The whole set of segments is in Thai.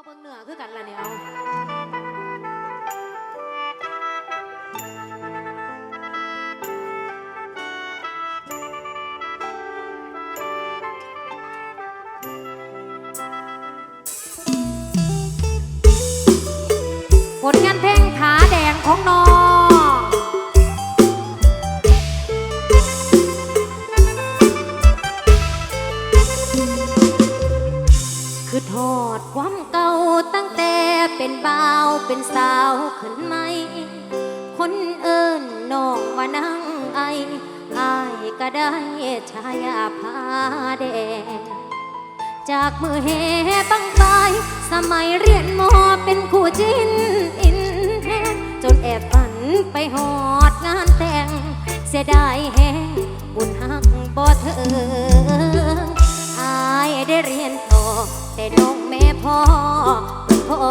บเบิ่งเหนือคือกันล่ะเนี่ย ไออายก็ได้ชายาพาแดงจากมือเฮบังไฟสมัยเรียนมอเป็นคู่จินอินแฮจนแอบฝันไปหอดงานแต่ง เสียดายแฮงบุญหักบ่เธออายได้เรียนต่อ แต่น้องแม่พ่อพ่อ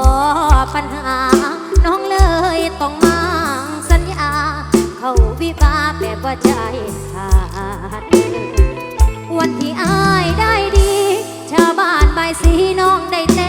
ปัญหา น้องเลยต้องมา เขาวิวาแบบว่าใจขาดวันที่อายได้ดี ชาวบ้านบสีน้องได้เต้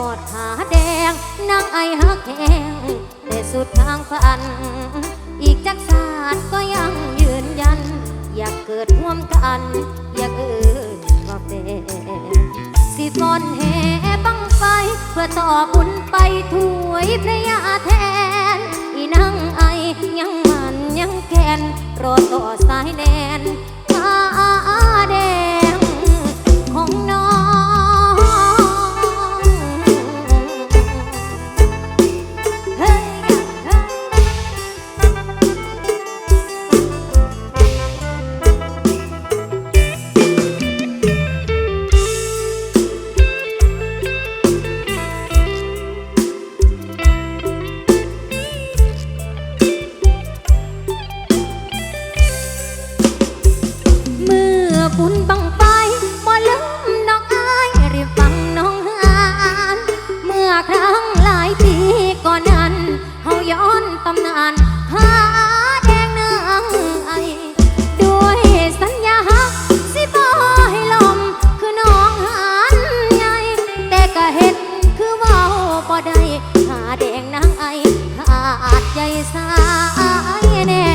อดขาแดงนางไอหักแหงแต่สุดทางฝัน อีกจักศาสตร์ก็ยังยืนยัน อยากเกิดร่วมกัน อยากเอ่ยว่าเป็นสิฟอนแห่บังไฟ เพื่อต่อบุญไปถวยพระยาแทน อีนังไอยังมันยังแกนรอต่อสายแนนผ้าแดง บ่ได้หาแดงนางไอขาดใจสายแน่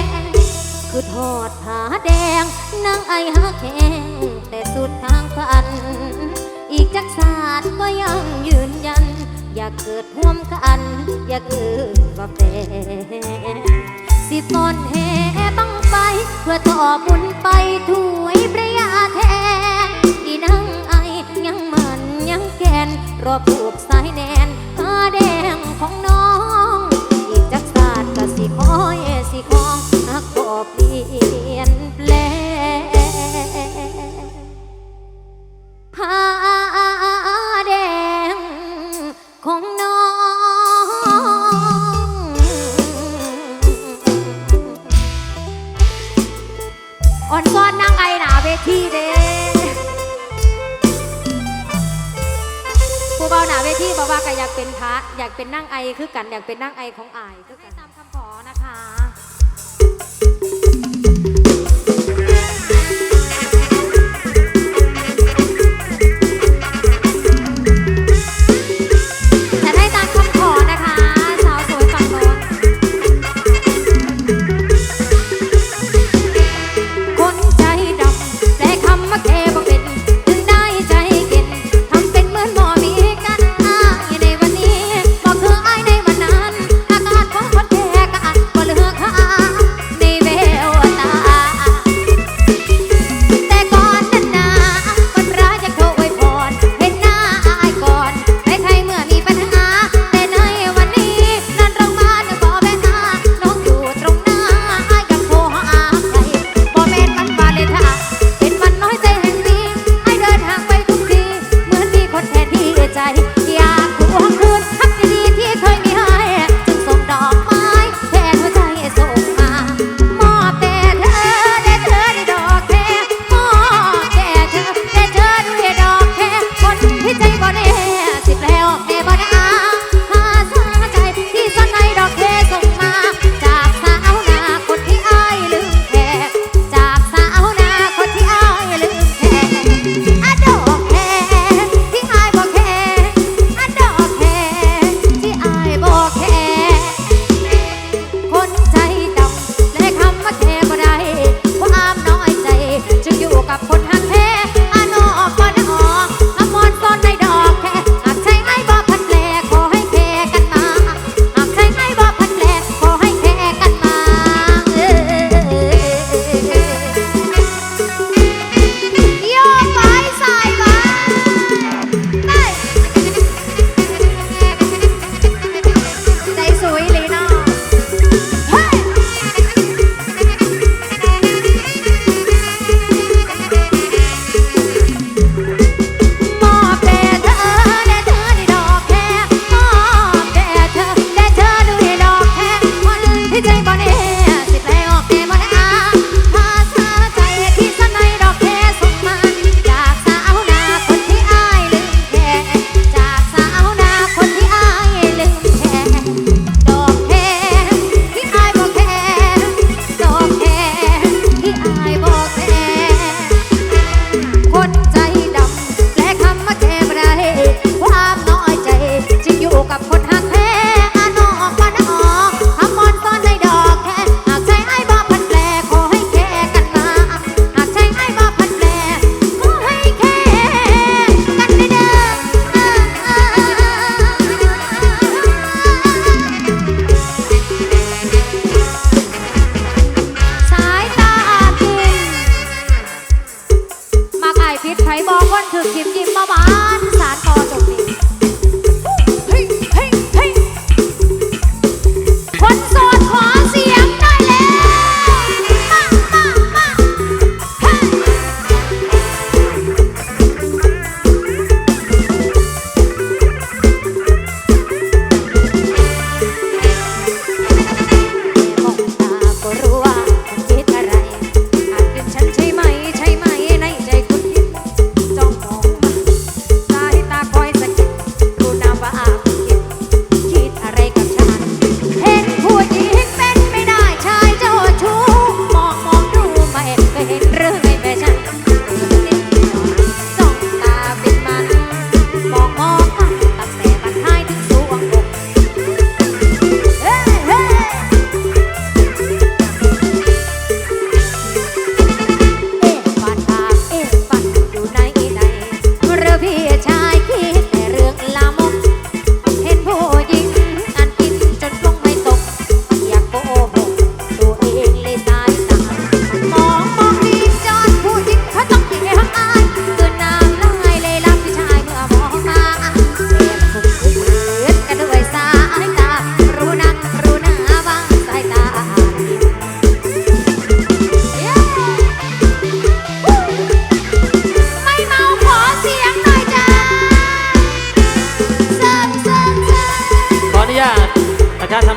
คือทอดผ้าแดงนางไอฮักแหงแต่สุดทางฝัน อีกจักศาสตร์ก็ยังยืนยัน อยากเกิดร่วมกัน อยากเอ่ยว่าแฟนสิตอนแห่บังไฟเพื่อต่อบุญไปถวยพระยาแทนอีนางไอยังมันยังแกนรอผูกสา คอยสิคองหักก็เปลี่ยนแปลงผ้าแดงของน้อง อ่อนซ้อนนางไอหนาเวทีเด้ผู้เบาหนาเวทีบอกว่าก็อยากเป็นพระอยากเป็นนั่งไอคือกันอยากเป็นนั่งไอของอาย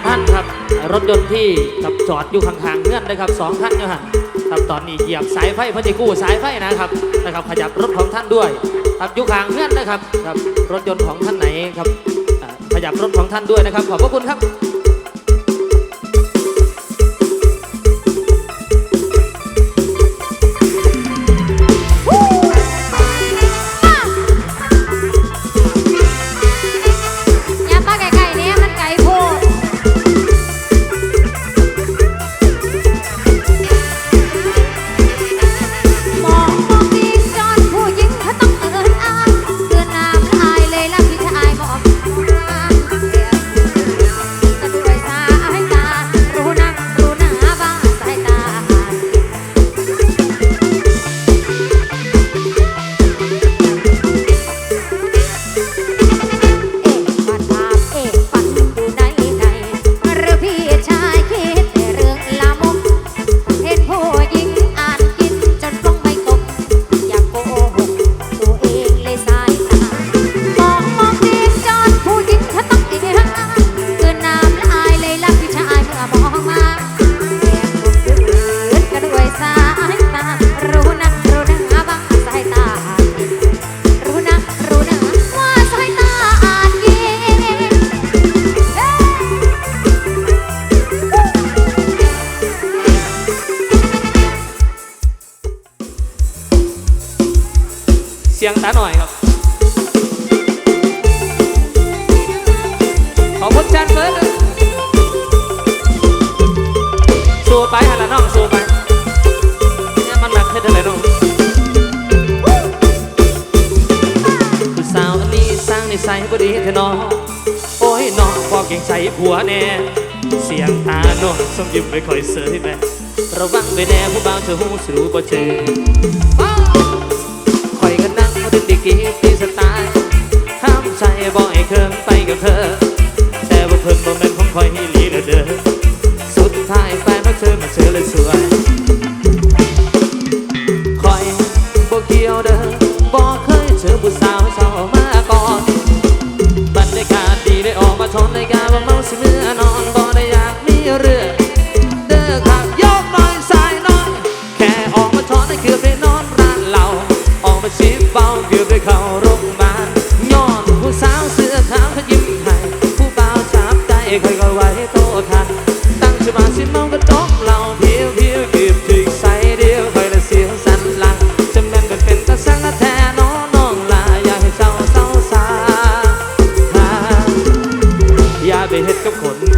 ท่านครับ รถยนต์ที่จอดอยู่ข้างๆเงื่อนนะครับสองคันอยู่หันครับตอนนี้เหยียบสายไฟพันธิกู้สายไฟนะครับนะครับ ขยับรถของท่านด้วยครับอยู่ข้างเงื่อนนะครับครับรถยนต์ของท่านไหนครับขยับรถของท่านด้วยนะครับ ขอบพระคุณครับ จันเสู้ไปฮะละน้องสู้ไปเนี่ยมันหนักเท่าไร่น้องผู้สาวอันนี้สร้างในิสัยบ่ดีเถอน้องโอ้ยน้องพอเก่งใจผัวแน่เสียงตาโน่นสมยิ้มไม่ค่อยเสยแม่ระวังไว้แน่ผู้บ่าวเธอหูสรู้บ่เจอคอยกันนั่งดึงดีกีตีสไตล์ห้ามใจบ่อยเคิงไปกับเธอ 快念你的 เฮ็ดกับคน